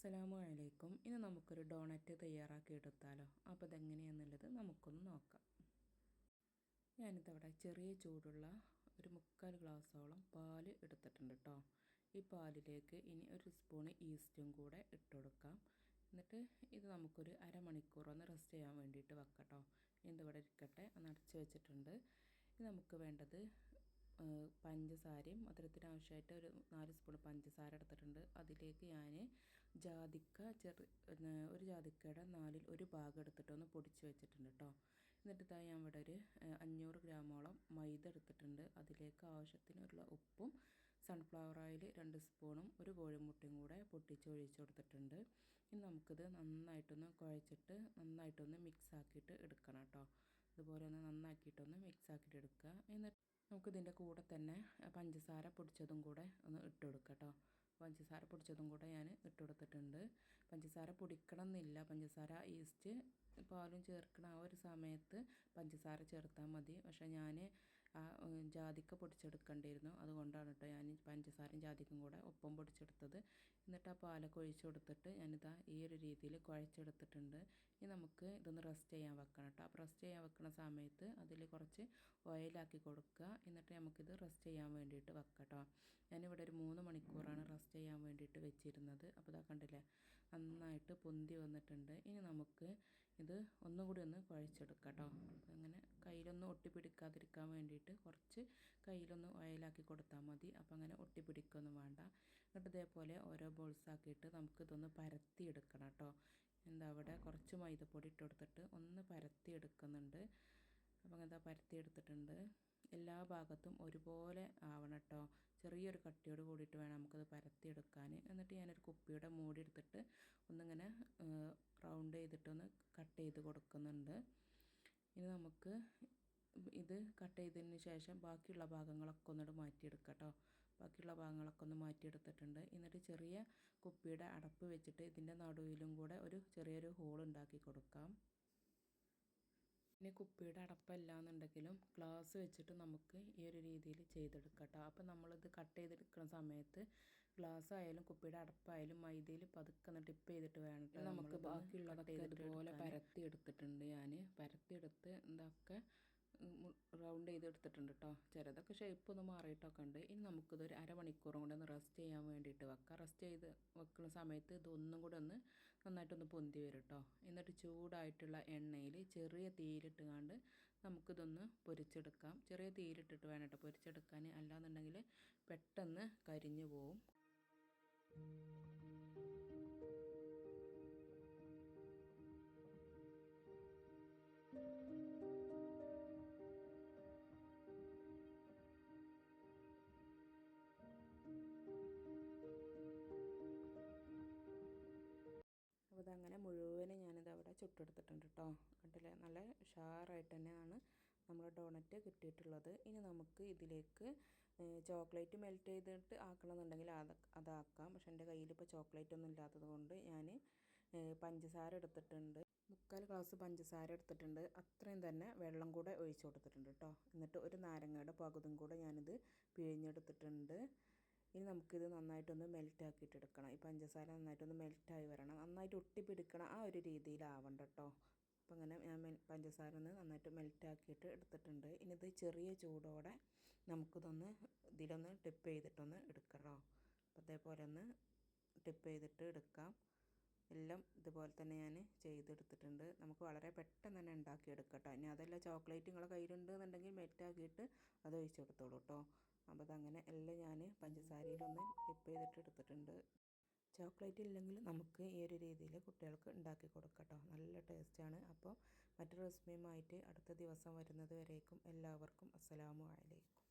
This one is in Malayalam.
അസ്സലാമു അലൈക്കും. ഇനി നമുക്കൊരു ഡോണറ്റ് തയ്യാറാക്കി എടുത്താലോ? അപ്പോൾ അതെങ്ങനെയാണെന്നുള്ളത് നമുക്കൊന്ന് നോക്കാം. ഞാനിതവിടെ ചെറിയ ചൂടുള്ള ഒരു മുക്കാൽ ഗ്ലാസ്സോളം പാൽ എടുത്തിട്ടുണ്ട് കേട്ടോ ഈ പാലിലേക്ക് ഇനി ഒരു സ്പൂണ് ഈസ്റ്റും കൂടെ ഇട്ട് കൊടുക്കാം എന്നിട്ട് ഇത് നമുക്കൊരു അരമണിക്കൂർ ഒന്ന് റെസ്റ്റ് ചെയ്യാൻ വേണ്ടിയിട്ട് വെക്കട്ടോ കേട്ടോ ഇതിവിടെ ഇരിക്കട്ടെ. ഒന്ന് വെച്ചിട്ടുണ്ട്. ഇത് നമുക്ക് വേണ്ടത് പഞ്ചസാരയും മധുരത്തിന് ആവശ്യമായിട്ട് ഒരു നാല് സ്പൂൺ പഞ്ചസാര എടുത്തിട്ടുണ്ട്. അതിലേക്ക് ഞാൻ ജാതിക്ക ചെറു ഒരു ജാതിക്കയുടെ നാലിൽ ഒരു ഭാഗം എടുത്തിട്ട് ഒന്ന് പൊടിച്ച് വെച്ചിട്ടുണ്ട് കേട്ടോ എന്നിട്ട് ഞാൻ ഇവിടെ ഒരു അഞ്ഞൂറ് ഗ്രാമോളം മൈദ എടുത്തിട്ടുണ്ട്. അതിലേക്ക് ആവശ്യത്തിനുള്ള ഉപ്പും സൺഫ്ലവർ ഓയിൽ രണ്ട് സ്പൂണും ഒരു കോഴിമുട്ടയും കൂടെ പൊട്ടിച്ച് ഒഴിച്ച് കൊടുത്തിട്ടുണ്ട്. ഇനി നമുക്കിത് നന്നായിട്ടൊന്ന് കുഴച്ചിട്ട് നന്നായിട്ടൊന്ന് മിക്സ് ആക്കിയിട്ട് എടുക്കണം കേട്ടോ അതുപോലെ ഒന്ന് നന്നാക്കിയിട്ടൊന്ന് മിക്സ് ആക്കിയിട്ട് എടുക്കുക. എന്നിട്ട് നമുക്കിതിന്റെ കൂടെ തന്നെ പഞ്ചസാര പൊടിച്ചതും കൂടെ ഒന്ന് ഇട്ട് കൊടുക്കാം കേട്ടോ പഞ്ചസാര പൊടിച്ചതും കൂടെ ഞാൻ ഇട്ട് കൊടുത്തിട്ടുണ്ട്. പഞ്ചസാര പൊടിക്കണം എന്നില്ല പഞ്ചസാര ഈസ്റ്റ് പാലും ചേർക്കണ ആ ഒരു സമയത്ത് പഞ്ചസാര ചേർത്താൽ മതി. പക്ഷേ ഞാൻ ജാതിക്ക പൊടിച്ചെടുക്കേണ്ടിയിരുന്നു അതുകൊണ്ടാണ് കേട്ടോ ഞാൻ പഞ്ചസാരയും ജാതിക്കും കൂടെ ഒപ്പം പൊടിച്ചെടുത്തത്. എന്നിട്ട് ആ പാലൊക്കെ ഒഴിച്ച് കൊടുത്തിട്ട് ഞാനിതാ ഈ ഒരു രീതിയിൽ കുഴച്ചെടുത്തിട്ടുണ്ട്. ഇനി നമുക്ക് ഇതൊന്ന് റെസ്റ്റ് ചെയ്യാൻ വെക്കണം കേട്ടോ അപ്പോൾ റെസ്റ്റ് ചെയ്യാൻ വെക്കുന്ന സമയത്ത് അതിൽ കുറച്ച് ഓയിലാക്കി കൊടുക്കുക. എന്നിട്ട് നമുക്കിത് റെസ്റ്റ് ചെയ്യാൻ വേണ്ടിയിട്ട് വെക്കാം കേട്ടോ ഞാനിവിടെ ഒരു മൂന്ന് മണിക്കൂറാണ് റെസ്റ്റ് ചെയ്യാൻ വേണ്ടിയിട്ട് വെച്ചിരുന്നത്. അപ്പോൾ ഇതാ കണ്ടില്ലേ? നന്നായിട്ട് പൊന്തി വന്നിട്ടുണ്ട്. ഇനി നമുക്ക് ഇത് ഒന്നും കൂടി ഒന്ന് കുഴച്ചെടുക്കാം കേട്ടോ അങ്ങനെ കയ്യിലൊന്നും ഒട്ടിപ്പിടിക്കാതിരിക്കാൻ വേണ്ടിയിട്ട് കുറച്ച് കയ്യിലൊന്ന് ഓയിലാക്കി കൊടുത്താൽ മതി. അപ്പോൾ അങ്ങനെ ഒട്ടിപ്പിടിക്കൊന്നും വേണ്ട. എന്നിട്ട് ഇതേപോലെ ഓരോ ബോൾസ് ആക്കിയിട്ട് നമുക്ക് ഇതൊന്ന് പരത്തി എടുക്കണം കേട്ടോ. എന്താ അവിടെ കുറച്ച് മൈദപ്പൊടി ഇട്ട് കൊടുത്തിട്ട് ഒന്ന് പരത്തി എടുക്കുന്നുണ്ട് അപ്പോൾ എന്താ പരത്തി എടുത്തിട്ടുണ്ട് എല്ലാ ഭാഗത്തും ഒരുപോലെ ആവണം കേട്ടോ. ചെറിയൊരു കട്ടിയോട് കൂടിയിട്ട് വേണം നമുക്കത് പരത്തിയെടുക്കാൻ. എന്നിട്ട് ഞാനൊരു കുപ്പിയുടെ മൂടി എടുത്തിട്ട് ഒന്നിങ്ങനെ റൗണ്ട് ചെയ്തിട്ടൊന്ന് കട്ട് ചെയ്ത് കൊടുക്കുന്നുണ്ട്. ഇനി നമുക്ക് ഇത് കട്ട് ചെയ്തതിന് ശേഷം ബാക്കിയുള്ള ഭാഗങ്ങളൊക്കെ ഒന്നിട്ട് മാറ്റിയെടുക്കാം കേട്ടോ ബാക്കിയുള്ള ഭാഗങ്ങളൊക്കെ ഒന്ന് മാറ്റിയെടുത്തിട്ടുണ്ട്. എന്നിട്ട് ചെറിയ കുപ്പിയുടെ അടപ്പ് വെച്ചിട്ട് ഇതിന്റെ നടുവിലും കൂടെ ഒരു ചെറിയൊരു ഹോൾ ഉണ്ടാക്കി കൊടുക്കാം. ഇനി കുപ്പിയുടെ അടപ്പല്ല എന്നുണ്ടെങ്കിലും ഗ്ലാസ് വെച്ചിട്ട് നമുക്ക് ഈ ഒരു രീതിയിൽ ചെയ്തെടുക്കാം കേട്ടോ അപ്പോൾ നമ്മളിത് കട്ട് ചെയ്തെടുക്കുന്ന സമയത്ത് ഗ്ലാസ് ആയാലും കുപ്പിയുടെ അടപ്പായാലും മൈദയിൽ പതുക്കെ ഒന്ന് ടിപ്പ് ചെയ്തിട്ട് വേണം നമുക്ക് ബാക്കിയുള്ളതൊക്കെ ഇതുപോലെ പരത്തി എടുത്തിട്ടുണ്ട് ഞാൻ പരത്തി എടുത്ത് ഇതൊക്കെ റൗണ്ട് ചെയ്ത് എടുത്തിട്ടുണ്ട് കേട്ടോ ചെറുതൊക്കെ ഷേപ്പ് ഒന്ന് മാറിയിട്ടൊക്കെ ഉണ്ട്. ഇനി നമുക്കിതൊരു അരമണിക്കൂറും കൂടെ ഒന്ന് റെസ്റ്റ് ചെയ്യാൻ വേണ്ടിയിട്ട് വെക്കാം. റെസ്റ്റ് ചെയ്ത് വെക്കുന്ന സമയത്ത് ഇതൊന്നും കൂടെ ഒന്ന് നന്നായിട്ടൊന്ന് പൊന്തി വരും കേട്ടോ എന്നിട്ട് ചൂടായിട്ടുള്ള എണ്ണയിൽ ചെറിയ തീയിലിട്ട് കണ്ട് നമുക്കിതൊന്ന് പൊരിച്ചെടുക്കാം. ചെറിയ തീയിലിട്ടിട്ട് വേണം കേട്ടോ പൊരിച്ചെടുക്കാൻ. അല്ലാന്നുണ്ടെങ്കിൽ പെട്ടെന്ന് കരിഞ്ഞു പോവും. ചുട്ടെടുത്തിട്ടുണ്ട് കേട്ടോ കണ്ടില്ലേ? നല്ല ഉഷാറായിട്ട് തന്നെയാണ് നമ്മുടെ ഡോണറ്റ് കിട്ടിയിട്ടുള്ളത്. ഇനി നമുക്ക് ഇതിലേക്ക് ചോക്ലേറ്റ് മെൽറ്റ് ചെയ്തിട്ട് ആക്കണമെന്നുണ്ടെങ്കിൽ അത് അതാക്കാം. പക്ഷെ എന്റെ കയ്യിൽ ഇപ്പോൾ ചോക്ലേറ്റ് ഒന്നും ഇല്ലാത്തത് കൊണ്ട് ഞാൻ പഞ്ചസാര എടുത്തിട്ടുണ്ട്. മുക്കാൽ ഗ്ലാസ് പഞ്ചസാര എടുത്തിട്ടുണ്ട്. അത്രയും തന്നെ വെള്ളം കൂടെ ഒഴിച്ചു കൊടുത്തിട്ടുണ്ട് കേട്ടോ. എന്നിട്ട് ഒരു നാരങ്ങയുടെ പകുതും കൂടെ ഞാനിത് പിഴിഞ്ഞെടുത്തിട്ടുണ്ട്. ഇനി നമുക്കിത് നന്നായിട്ടൊന്ന് മെൽറ്റ് ആക്കിയിട്ട് എടുക്കണം ഈ പഞ്ചസാര നന്നായിട്ടൊന്ന് മെൽറ്റായി വരണം. നന്നായിട്ട് ഒട്ടിപ്പിടിക്കണം ആ ഒരു രീതിയിലാവണ്ട കേട്ടോ അപ്പോൾ അങ്ങനെ ഞാൻ പഞ്ചസാര ഒന്ന് നന്നായിട്ട് മെൽറ്റാക്കിയിട്ട് എടുത്തിട്ടുണ്ട്. ഇനി ഇത് ചെറിയ ചൂടോടെ നമുക്കിതൊന്ന് ഇതിലൊന്ന് ടിപ്പ് ചെയ്തിട്ടൊന്ന് എടുക്കണോ അപ്പോൾ അതേപോലെ ഒന്ന് ടിപ്പ് ചെയ്തിട്ട് എടുക്കാം. എല്ലാം ഇതുപോലെ തന്നെ ഞാൻ ചെയ്തെടുത്തിട്ടുണ്ട്. നമുക്ക് വളരെ പെട്ടെന്ന് തന്നെ ഉണ്ടാക്കിയെടുക്കട്ടോ. ഇനി അതല്ല ചോക്ലേറ്റ് നിങ്ങളെ കയ്യിലുണ്ട് എന്നുണ്ടെങ്കിൽ മെറ്റാക്കിയിട്ട് അത് ഒഴിച്ചു കൊടുത്തോളൂ കേട്ടോ അപ്പോൾ അതങ്ങനെ എല്ലാം ഞാൻ പഞ്ചസാരയിലൊന്ന് ടിപ്പ് ചെയ്തിട്ട് എടുത്തിട്ടുണ്ട്. ചോക്ലേറ്റ് ഇല്ലെങ്കിൽ നമുക്ക് ഈ ഒരു രീതിയിൽ കുട്ടികൾക്ക് ഉണ്ടാക്കി കൊടുക്കട്ടോ നല്ല ടേസ്റ്റാണ് അപ്പോൾ മറ്റൊരു റെസിപ്പിയുമായിട്ട് അടുത്ത ദിവസം വരുന്നത് വരേക്കും എല്ലാവർക്കും അസ്സലാമു അലൈക്കും.